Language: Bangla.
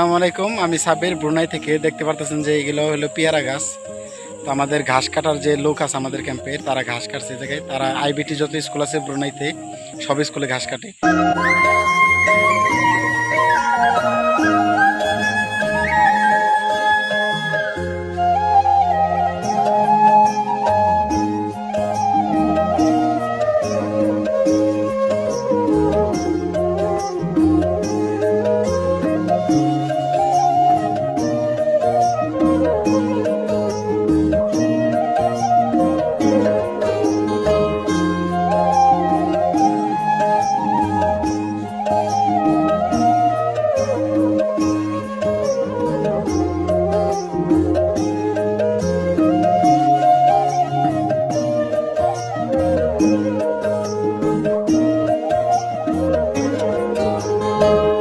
আসসালামু আলাইকুম, আমি সাবির ব্রুনাই থেকে দেখতে পারতেছেন যে এগুলো হলো পিয়ারা গাছ। তো আমাদের ঘাস কাটার যে লোক আছে আমাদের ক্যাম্পে, তারা ঘাস কাটছে জায়গায়। তারা আইবিটি যত স্কুল আছে ব্রুনাইতে, সব স্কুলে ঘাস কাটে। Thank you.